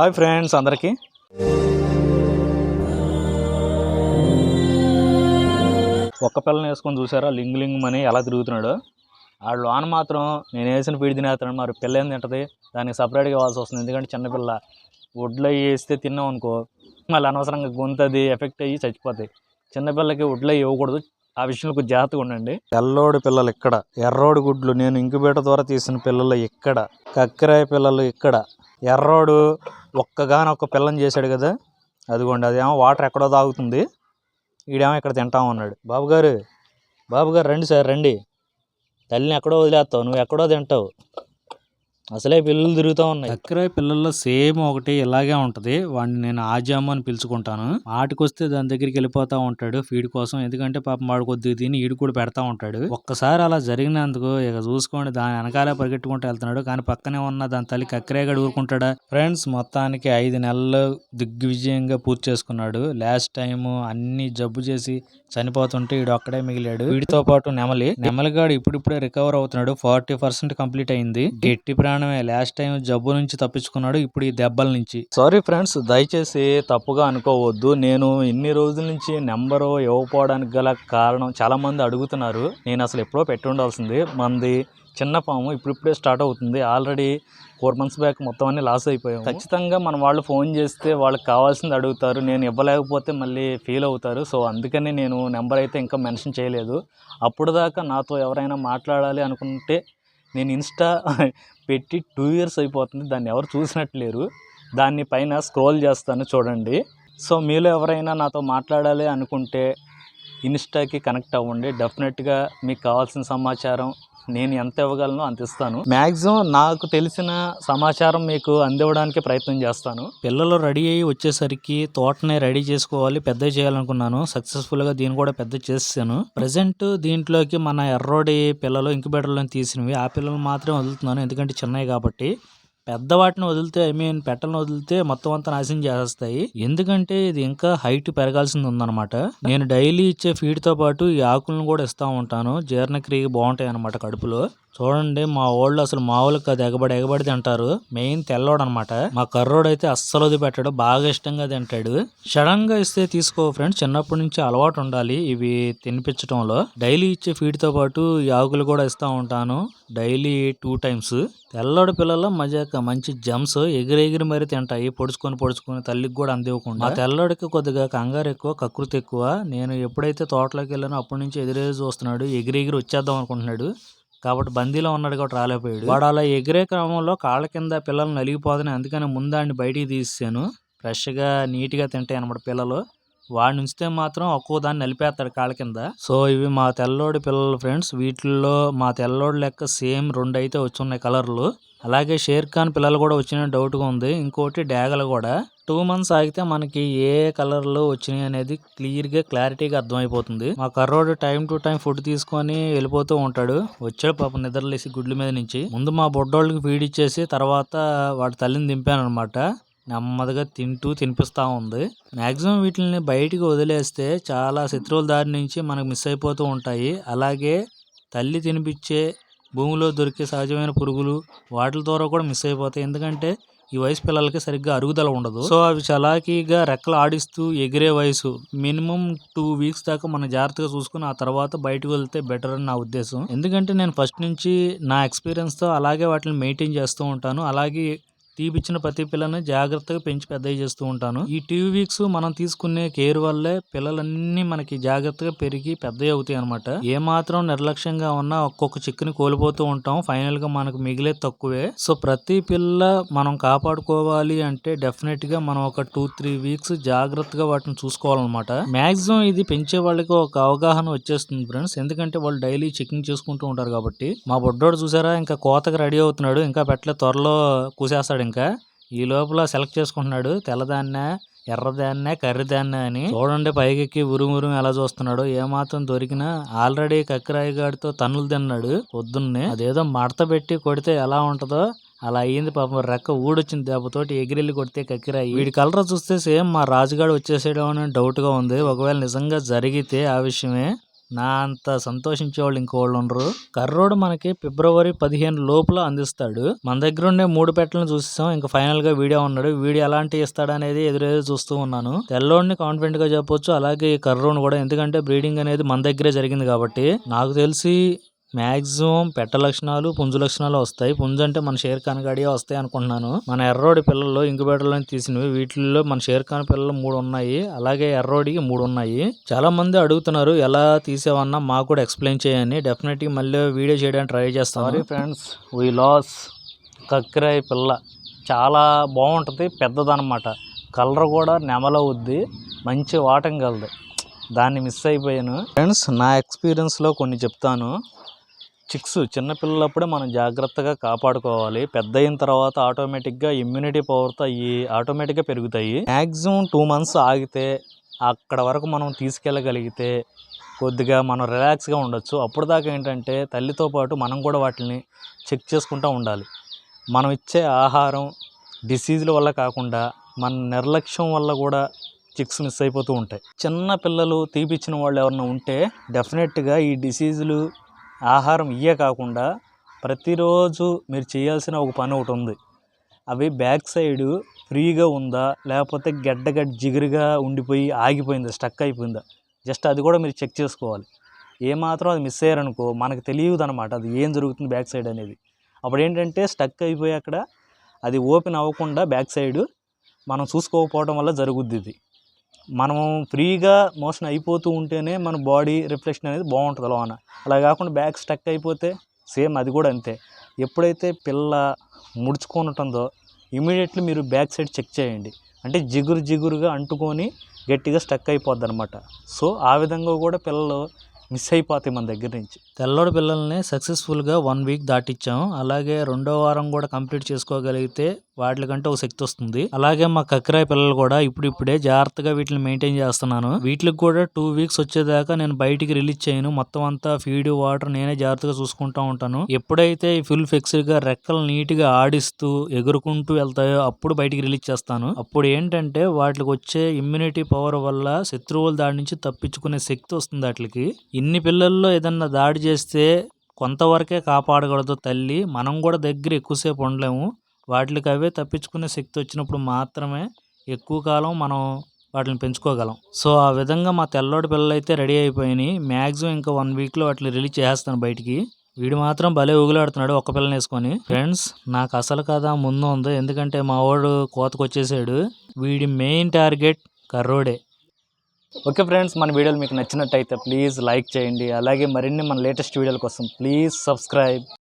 Hi friends అందరికీ. ఒక్క పిల్లని వేసుకొని చూసారా? లింగ్ లింగ్ అని ఎలా తిరుగుతున్నాడు. ఆ లోన మాత్రం నేను వేసిన పీడి తినేస్తాను మరి పిల్ల ఏం తింటుంది? దానికి సపరేట్గా ఇవ్వాల్సి వస్తుంది. ఎందుకంటే చిన్నపిల్ల వడ్లు అవి వేస్తే తిన్నాం అనుకో మళ్ళీ అనవసరంగా గొంతది ఎఫెక్ట్ అయ్యి చచ్చిపోతాయి. చిన్నపిల్లకి వడ్లు అవి ఇవ్వకూడదు. ఆ విషయంలో కొంచెం జాగ్రత్తగా ఉండండి. తెల్లోడి పిల్లలు ఇక్కడ. ఎర్రోడి గుడ్లు. నేను ఇంక్యుబేటర్ ద్వారా తీసిన పిల్లలు ఇక్కడ. కక్కిరాయ పిల్లలు ఇక్కడ. ఎర్రోడు ఒక్కగానొక్క పిల్లని చేశాడు కదా అదిగోండి అదేమో వాటర్ ఎక్కడో తాగుతుంది. ఈడేమో ఇక్కడ తింటాం అన్నాడు బాబు గారు బాబు గారు రండి సార్ రండి. తల్లిని ఎక్కడో వదిలేస్తావు నువ్వు ఎక్కడో తింటావు. అసలే పిల్లలు తిరుగుతూ ఉన్నాయి. చక్కెరాయి పిల్లల్లో సేమ్ ఒకటి ఇలాగే ఉంటది. వాడిని నేను ఆజాము అని పిలుచుకుంటాను. ఆటికొస్తే దాని దగ్గరికి వెళ్ళిపోతా ఉంటాడు ఫీడ్ కోసం. ఎందుకంటే పాపం వాడు కొద్దిగా తిని ఈడు కూడా పెడతా ఉంటాడు. ఒక్కసారి అలా జరిగినందుకు ఇక చూసుకోండి దాని వెనకాలే పరిగెట్టుకుంటూ వెళ్తున్నాడు. కానీ పక్కనే ఉన్న దాని తల్లి కక్కిరేగడు ఊరుకుంటాడా ఫ్రెండ్స్ మొత్తానికి ఐదు నెలలు దిగ్విజయంగా పూర్తి చేసుకున్నాడు. లాస్ట్ టైం అన్ని జబ్బు చేసి చనిపోతుంటే వీడు ఒక్కడే మిగిలాడు. వీడితో పాటు నెమలి నెమలిగాడు ఇప్పుడిప్పుడే రికవర్ అవుతున్నాడు. ఫార్టీ పర్సెంట్ కంప్లీట్ అయింది. గట్టి ప్రాణమే లాస్ట్ టైం జబ్బు నుంచి తప్పించుకున్నాడు ఇప్పుడు ఈ దెబ్బల నుంచి. సారీ ఫ్రెండ్స్ దయచేసి తప్పుగా అనుకోవద్దు. నేను ఇన్ని రోజుల నుంచి నెంబరు ఇవ్వకపోవడానికి గల కారణం చాలా మంది అడుగుతున్నారు. నేను అసలు ఎప్పుడో పెట్టి ఉండాల్సింది. మంది చిన్న పాము ఇప్పుడిప్పుడే స్టార్ట్ అవుతుంది. ఆల్రెడీ ఫోర్ మంత్స్ బ్యాక్ మొత్తం అన్ని లాస్ అయిపోయాం ఖచ్చితంగా మన వాళ్ళు ఫోన్ చేస్తే వాళ్ళకి కావాల్సింది అడుగుతారు. నేను ఇవ్వలేకపోతే మళ్ళీ ఫీల్ అవుతారు. సో అందుకని నేను నెంబర్ అయితే ఇంకా మెన్షన్ చేయలేదు. అప్పుడు దాకా నాతో ఎవరైనా మాట్లాడాలి అనుకుంటే నేను ఇన్స్టా పెట్టి టూ ఇయర్స్ అయిపోతుంది దాన్ని ఎవరు చూసినట్లేరు. దాన్ని పైన స్క్రోల్ చేస్తాను చూడండి. సో మీలో ఎవరైనా నాతో మాట్లాడాలి అనుకుంటే ఇన్స్టాకి కనెక్ట్ అవ్వండి. డెఫినెట్గా మీకు కావాల్సిన సమాచారం నేను ఎంత ఇవ్వగలను అంత ఇస్తాను. మ్యాక్సిమం నాకు తెలిసిన సమాచారం మీకు అందివ్వడానికి ప్రయత్నం చేస్తాను. పిల్లలు రెడీ అయ్యి వచ్చేసరికి తోటనే రెడీ చేసుకోవాలి పెద్ద చేయాలనుకున్నాను. సక్సెస్ఫుల్గా దీన్ని కూడా పెద్ద చేస్తాను ప్రజెంట్ దీంట్లోకి మన ఎర్రోడి పిల్లలు ఇంక్యుబేటర్లను తీసినవి. ఆ పిల్లలు మాత్రమే వదులుతున్నాను ఎందుకంటే చిన్నవి కాబట్టి. పెద్ద వాటిని వదిలితే ఐ మీన్ పెట్టలను వదిలితే మొత్తం అంతా నాశనం చేసేస్తాయి. ఎందుకంటే ఇది ఇంకా హైట్ పెరగాల్సింది ఉందన్నమాట. నేను డైలీ ఇచ్చే ఫీడ్తో తో పాటు ఈ ఆకులను కూడా ఇస్తా ఉంటాను. జీర్ణక్రియ బాగుంటాయి అన్నమాట కడుపులో. చూడండి మా ఓళ్ళు అసలు మామూలు కాదు ఎగబడి ఎగబడి తింటారు. మెయిన్ తెల్లోడు అనమాట మా కర్రోడు అయితే అస్సలు వదిలి పెట్టాడు బాగా ఇష్టంగా తింటాడు. సడన్గా ఇస్తే తీసుకో ఫ్రెండ్స్ చిన్నప్పటి నుంచి అలవాటు ఉండాలి ఇవి తినిపించడంలో డైలీ ఇచ్చే ఫీడ్తో తో పాటు ఈ ఆకులు కూడా ఇస్తా ఉంటాను. Daily two times. తెల్లోడి పిల్లలు మజాక మంచి జమ్స్ ఎగిరి ఎగిరి తింటాయి పొడుచుకొని పొడుచుకొని తల్లికి కూడా అందివ్వకుండా. మా కొద్దిగా కంగారు ఎక్కువ కకృతి ఎక్కువ. నేను ఎప్పుడైతే తోటలోకి వెళ్ళానో అప్పటి నుంచి ఎదురే చూస్తున్నాడు ఎగిరి ఎగిరి వచ్చేద్దాం అనుకుంటున్నాడు. కాబట్టి బందీలో ఉన్నాడు కాబట్టి రాలేకపోయాడు. వాడు అలా ఎగిరే క్రమంలో కాళ్ళ కింద పిల్లలు నలిగిపోదని అందుకని ముందాన్ని బయటికి తీసాను ఫ్రెష్గా నీట్గా తింటాయి అనమాట పిల్లలు. వాడిని ఉంచితే మాత్రం ఒక్కో దాన్ని నలిపేస్తాడు కాళ్ళ కింద. సో ఇవి మా తెల్లోడి పిల్లలు ఫ్రెండ్స్. వీటిల్లో మా తెల్లోడి లెక్క సేమ్ రెండు అయితే వచ్చి ఉన్నాయి కలర్లు. అలాగే షేర్ ఖాన్ పిల్లలు కూడా వచ్చిన డౌట్గా ఉంది. ఇంకోటి డ్యాగలు కూడా. టూ మంత్స్ ఆగితే మనకి ఏ కలర్లో వచ్చినాయి అనేది క్లియర్గా క్లారిటీగా అర్థమైపోతుంది. మా కర్రోడు టైం టు టైం ఫుడ్ తీసుకొని వెళ్ళిపోతూ ఉంటాడు. వచ్చాడు పాపం నిద్రలేసి గుడ్ల మీద నుంచి. ముందు మా బొడ్డోళ్ళకి ఫీడ్ ఇచ్చేసి తర్వాత వాడి తల్లిని దింపాను అనమాట నెమ్మదిగా తింటూ తినిపిస్తూ ఉంది. మ్యాక్సిమం వీటిని బయటికి వదిలేస్తే చాలా శత్రువుల దారి నుంచి మనకు మిస్ అయిపోతూ ఉంటాయి. అలాగే తల్లి తినిపించే భూమిలో దొరికే సహజమైన పురుగులు వాటి ద్వారా కూడా మిస్ అయిపోతాయి. ఎందుకంటే ఈ వయసు పిల్లలకి సరిగ్గా అరుగుదల ఉండదు. సో అవి చలాకీగా రెక్కలు ఆడిస్తూ ఎగిరే వయసు. మినిమం టూ వీక్స్ దాకా మనం జాగ్రత్తగా చూసుకుని ఆ తర్వాత బయటకు వెళ్తే బెటర్ అని నా ఉద్దేశం. ఎందుకంటే నేను ఫస్ట్ నుంచి నా ఎక్స్పీరియన్స్తో తో అలాగే వాటిని మెయింటైన్ చేస్తూ ఉంటాను. అలాగే తీపిచ్చిన ప్రతి పిల్లని జాగ్రత్తగా పెంచి పెద్దవి చేస్తూ ఉంటాను. ఈ టూ వీక్స్ మనం తీసుకునే కేర్ వల్లే పిల్లలన్నీ మనకి జాగ్రత్తగా పెరిగి పెద్దవి అవుతాయి అనమాట ఏ మాత్రం నిర్లక్ష్యంగా ఉన్నా ఒక్కొక్క చిక్కుని కోల్పోతూ ఉంటాం. ఫైనల్గా మనకు మిగిలే తక్కువే. సో ప్రతి పిల్ల మనం కాపాడుకోవాలి అంటే డెఫినెట్గా మనం ఒక టూ త్రీ వీక్స్ జాగ్రత్తగా వాటిని చూసుకోవాలన్నమాట. మాక్సిమం ఇది పెంచే వాళ్ళకి ఒక అవగాహన వచ్చేస్తుంది ఫ్రెండ్స్ ఎందుకంటే వాళ్ళు డైలీ చెకింగ్ చేసుకుంటూ ఉంటారు కాబట్టి. మా బొడ్డోడు చూసారా? ఇంకా కోతకు రెడీ అవుతున్నాడు. ఇంకా పెట్టలే త్వరలో కూసేస్తాడు. ఇంకా ఈ లోపల సెలెక్ట్ చేసుకుంటున్నాడు. తెల్లదాన్నే ఎర్రదాన్నే కర్రిదాన్నే అని. చూడండి పైకెక్కి ఉరుము ఎలా చూస్తున్నాడు. ఏమాత్రం దొరికినా ఆల్రెడీ కక్కిరాయిగాడితో తన్నులు తిన్నాడు పొద్దున్నే. అదేదో మడత పెట్టి కొడితే ఎలా ఉంటుందో. అలా అయ్యింది పాపం రెక్క ఊడొచ్చింది దెబ్బతోటి ఎగిరెళ్ళి కొడితే కక్కిరాయి. వీడి కలర్ చూస్తే సేమ్ మా రాజుగాడు వచ్చేసేయడం అని డౌట్గా ఉంది. ఒకవేళ నిజంగా జరిగితే ఆ విషయమే. నా అంత సంతోషించే వాళ్ళు ఇంకోళ్ళు ఉండరు. కర్రోడు మనకి ఫిబ్రవరి పదిహేను లోపల అందిస్తాడు. మన దగ్గర ఉండే మూడు పెట్టలను చూసాం ఇంకా ఫైనల్గా వీడియో ఉన్నాడు. వీడియో ఎలాంటి ఇస్తాడు అనేది ఎదురెదురు చూస్తూ ఉన్నాను. తెల్లోడిని కాన్ఫిడెంట్గా చెప్పొచ్చు. అలాగే ఈ కర్రోని కూడా. ఎందుకంటే బ్రీడింగ్ అనేది మన దగ్గరే జరిగింది కాబట్టి. నాకు తెలిసి మాక్సిమం పెట్ట లక్షణాలు పుంజు లక్షణాలు వస్తాయి. పుంజు అంటే మన షేర్ ఖాన్ గాడియే వస్తాయి అనుకుంటున్నాను. మన ఎర్రోడి పిల్లలు ఇంకుబెటర్లో తీసినవి. వీటిల్లో మన షేర్ ఖాన్ పిల్లలు మూడు ఉన్నాయి. అలాగే ఎర్రోడికి మూడు ఉన్నాయి. చాలా మంది అడుగుతున్నారు ఎలా తీసావన్నా మాకు కూడా ఎక్స్ప్లెయిన్ చేయని. డెఫినెట్గా మళ్ళీ వీడియో చేయడానికి ట్రై చేస్తాను. ఫ్రెండ్స్ వీ లాస్ కక్కిరాయి పిల్ల. చాలా బాగుంటుంది పెద్దదన్నమాట కలర్ కూడా నెమలవుద్ది మంచి వాటం కలదు. దాన్ని మిస్ అయిపోయాను. ఫ్రెండ్స్ నా ఎక్స్పీరియన్స్లో కొన్ని చెప్తాను. చిక్స్ చిన్నపిల్లలప్పుడే మనం జాగ్రత్తగా కాపాడుకోవాలి. పెద్ద అయిన తర్వాత ఆటోమేటిక్గా ఇమ్యూనిటీ పవర్తో అవి ఆటోమేటిక్గా పెరుగుతాయి. మ్యాక్సిమం టూ మంత్స్ ఆగితే అక్కడ వరకు మనం తీసుకెళ్ళగలిగితే కొద్దిగా మనం రిలాక్స్గా ఉండొచ్చు. అప్పుడు దాకా ఏంటంటే తల్లితో పాటు మనం కూడా వాటిని చెక్ చేసుకుంటూ ఉండాలి. మనం ఇచ్చే ఆహారం డిసీజుల వల్ల కాకుండా మన నిర్లక్ష్యం వల్ల కూడా చిక్స్ మిస్ అయిపోతూ ఉంటాయి. చిన్న పిల్లలు తీపిచ్చిన వాళ్ళు ఎవరైనా ఉంటే డెఫినెట్గా ఈ డిసీజులు ఆహారం ఇయ్యే కాకుండా ప్రతిరోజు మీరు చేయాల్సిన ఒక పని ఒకటి ఉంది. అవి బ్యాక్ సైడ్ ఫ్రీగా ఉందా? లేకపోతే గడ్డగడ్డ గడ్డ జిగురుగా ఉండిపోయి ఆగిపోయిందా? స్టక్ అయిపోయిందా? జస్ట్ అది కూడా మీరు చెక్ చేసుకోవాలి. ఏమాత్రం అది మిస్ అయ్యారనుకో మనకు తెలియదు అనమాట అది ఏం జరుగుతుంది బ్యాక్ సైడ్ అనేది. అప్పుడు ఏంటంటే స్టక్ అయిపోయి అక్కడ అది ఓపెన్ అవ్వకుండా బ్యాక్ సైడ్ మనం చూసుకోకపోవడం వల్ల జరుగుద్ది ఇది. మనం ఫ్రీగా మోషన్ అయిపోతూ ఉంటేనే మన బాడీ రిఫ్లెక్షన్ అనేది బాగుంటుంది లోన అలా కాకుండా బ్యాక్ స్టక్ అయిపోతే సేమ్ అది కూడా అంతే. ఎప్పుడైతే పిల్ల ముడుచుకొని ఉంటుందో ఇమీడియట్లీ మీరు బ్యాక్ సైడ్ చెక్ చేయండి. అంటే జిగురు జిగురుగా అంటుకొని గట్టిగా స్టక్ అయిపోద్ది అనమాట సో ఆ విధంగా కూడా పిల్లలు మిస్ అయిపోతాయి మన దగ్గర నుంచి. తెల్లోడి పిల్లల్ని సక్సెస్ఫుల్గా వన్ వీక్ దాటిచ్చాం. అలాగే రెండో వారం కూడా కంప్లీట్ చేసుకోగలిగితే వాటికంటే ఒక శక్తి వస్తుంది. అలాగే మా కక్కరాయ పిల్లలు కూడా ఇప్పుడిప్పుడే జాగ్రత్తగా వీటిని మెయింటైన్ చేస్తున్నాను. వీటికి కూడా టూ వీక్స్ వచ్చేదాకా నేను బయటికి రిలీజ్ చేయను. మొత్తం అంతా ఫీడ్ వాటర్ నేనే జాగ్రత్తగా చూసుకుంటా ఉంటాను. ఎప్పుడైతే ఈ ఫుల్ ఫిక్స్డ్గా రెక్కలు నీట్గా ఆడిస్తూ ఎగురుకుంటూ వెళ్తాయో అప్పుడు బయటికి రిలీజ్ చేస్తాను. అప్పుడు ఏంటంటే వాటికి వచ్చే ఇమ్యూనిటీ పవర్ వల్ల శత్రువుల దాడి నుంచి తప్పించుకునే శక్తి వస్తుంది వాటికి. ఇన్ని పిల్లల్లో ఏదన్నా దాడి చేస్తే కొంతవరకే కాపాడగలదు తల్లి. మనం కూడా దగ్గర ఎక్కువసేపు ఉండలేము. వాటికి అవే తప్పించుకునే శక్తి వచ్చినప్పుడు మాత్రమే ఎక్కువ కాలం మనం వాటిని పెంచుకోగలం. సో ఆ విధంగా మా తెల్లోడి పిల్లలు అయితే రెడీ అయిపోయినాయి. మ్యాక్సిమం ఇంకా వన్ వీక్లో వాటిని రిలీజ్ చేస్తాను బయటికి. వీడు మాత్రం భలే ఊగులాడుతున్నాడు ఒక్క పిల్లని వేసుకొని. ఫ్రెండ్స్ నాకు అసలు కదా ముందు ఉంది. ఎందుకంటే మా వాడు కోతకు వచ్చేసాడు వీడి మెయిన్ టార్గెట్ కర్రోడే. ఓకే ఫ్రెండ్స్ మన వీడియోలు మీకు నచ్చినట్టయితే ప్లీజ్ లైక్ చేయండి. అలాగే మరిన్ని మన లేటెస్ట్ వీడియోల కోసం ప్లీజ్ సబ్స్క్రైబ్.